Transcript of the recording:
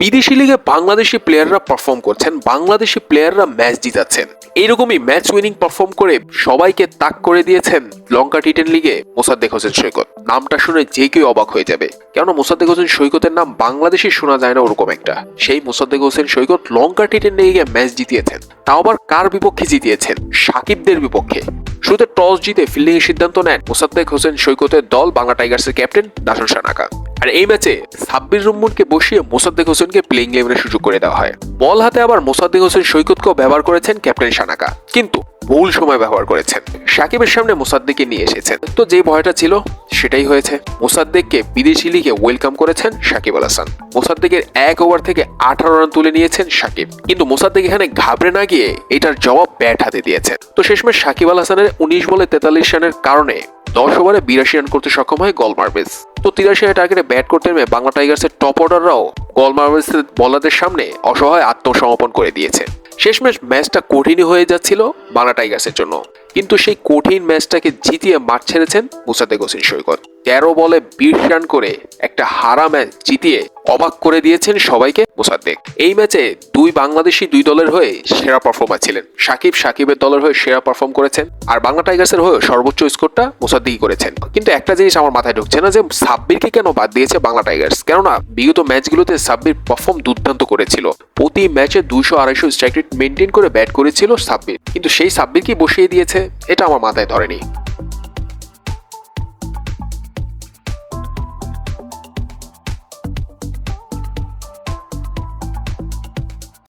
বিদেশি লিগে বাংলাদেশি প্লেয়াররা পারফর্ম করছেন, বাংলাদেশি প্লেয়াররা ম্যাচ জিতাচ্ছেন। এইরকমই ম্যাচ উইনিং পারফর্ম করে সবাইকে তাক করে দিয়েছেন লঙ্কা টি টেন লিগে মোসাদ্দেক হোসেন সৈকত। নামটা শুনে যে কেউ অবাক হয়ে যাবে। কেননা মোসাদ্দেক হোসেন সৈকতের নাম বাংলাদেশে শোনা যায় না ওরকম একটা। সেই মোসাদ্দেক হোসেন সৈকত লঙ্কা টি টেন লিগে ম্যাচ জিতিয়েছেন। তাও আবার কার বিপক্ষে জিতিয়েছেন? সাকিবদের বিপক্ষে। শুরুতে টস জিতে ফিল্ডিং এর সিদ্ধান্ত নেন মোসাদ্দেক হোসেন সৈকতের দল বাংলা টাইগার্সের ক্যাপ্টেন দাসন সানাকা। আর এই ম্যাচে সাব্বির রহমানকে বসিয়ে মোসাদ্দেক হোসেনকে প্লেইং ইলেভেনের সুযোগ করে দেওয়া হয়। বল হাতে আবার মোসাদ্দেক হোসেন সৈকতকেও ব্যবহার করেছেন ক্যাপ্টেন সানাকা। কিন্তু ভুল সময় ব্যবহার করেছেন। সাকিবের সামনে মোসাদ্দেককে নিয়ে এসেছেন। তো যে ভয়টা ছিল, সেটাই হয়েছে। মোসাদ্দেককে বিদেশি লিগে ওয়েলকাম করেছেন সাকিব আল হাসান। মোসাদ্দেকের এক ওভার থেকে আঠারো রান তুলে নিয়েছেন সাকিব। কিন্তু মোসাদ্দেক এখানে ঘাবড়ে না গিয়ে এটার জবাব ব্যাট হাতে দিয়েছেন। তো শেষমেশ সাকিব আল হাসানের উনিশ বলে তেতাল্লিশ রানের কারণে দশ ওভারে বিরাশি রান করতে সক্ষম হয় গল মার্বেস তো তিরাশি রানের টার্গেটে ব্যাট করতে নেমে বাংলা টাইগার্সের টপ অর্ডাররাও গল মার্বেসের বলারদের সামনে অসহায় আত্মসমর্পণ করে দিয়েছে। শেষ ম্যাচ ম্যাচটা কঠিনই হয়ে যাচ্ছিল বাংলা টাইগার্সের জন্য। কিন্তু সেই কঠিন ম্যাচটাকে জিতিয়ে মাঠ ছেড়েছেন মুসাদেক হোসেন সৈকত। তেরো বলে বিশ রান করে একটা হারা ম্যাচ জিতিয়ে অবাক করে দিয়েছেন সবাইকে মুসাদ্দেক। এই ম্যাচে দুই বাংলাদেশি দুই দলের হয়ে সেরা পারফর্মার ছিলেন। সাকিব সাকিবের দলের হয়ে সেরা পারফর্ম করেছেন। আর বাংলা টাইগার্সের হয়ে সর্বোচ্চ স্কোরটা মুসাদ্দিকই করেছেন। কিন্তু একটা জিনিস আমার মাথায় ঢুকছে না যে সাব্বিরকে কেন বাদ দিয়েছে বাংলা টাইগার্স? কেননা বিগত ম্যাচগুলোতে সাব্বির পারফর্ম দুর্দান্ত করেছিল। প্রতি ম্যাচে দুইশো আড়াইশো স্ট্রাইক রেট মেনটেন করে ব্যাট করেছিল সাব্বির। কিন্তু সেই সাব্বিরকেই বসিয়ে দিয়েছে, এটা আমার মাথায় ধরেনি।